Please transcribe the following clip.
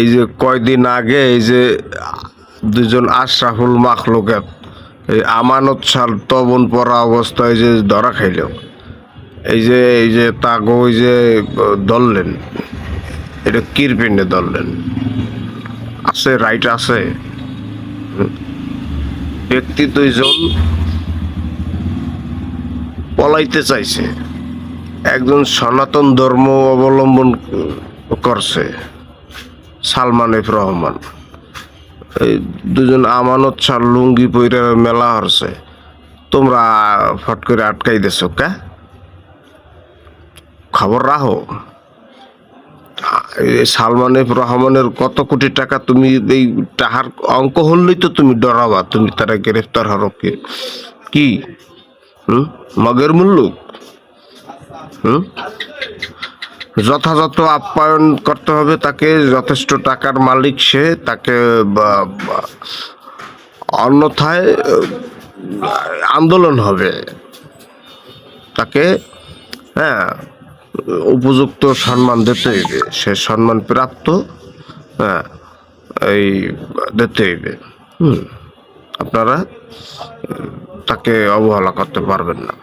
এই যে কয়দিন আগে এই যে দুজন আশরাফুল মাখলুকাত এই আমানত সাল তবন পরা অবস্থায় যে ধরা খাইল। এই যে এই যে তাকে ওই যে ধরলেন। এটা কিরপিনে ধরলেন? আছে রাইট আছে। ব্যক্তি দুইজন পলাইতে চাইছে। একজন সনাতন ধর্ম অবলম্বন করছে। সালমান এফ রহমান। এই দুজন আমানত সার লুঙ্গি পইরে মেলা হরছে। তোমরা ফট করে আটকাই দেছো কা? খবর রাখো। সালমান এফ রহমানের কত কোটি টাকা তুমি এই টাহার অঙ্ক হলেই তো তুমি ডরাবা, তুমি তারা গ্রেফতার হরো কি? কি? হুম? মগের মুল্লুক? হুম? যথাযথ আপ্যায়ন করতে হবে, তাকে যথেষ্ট টাকার মালিক সে, তাকে অন্যথায় আন্দোলন হবে। তাকে হ্যাঁ উপযুক্ত সম্মান দিতে হইবে সে সম্মান প্রাপ্ত হ্যাঁ এই দিতে হইবে হুম, আপনারা, তাকে অবহেলা করতে পারবেন না।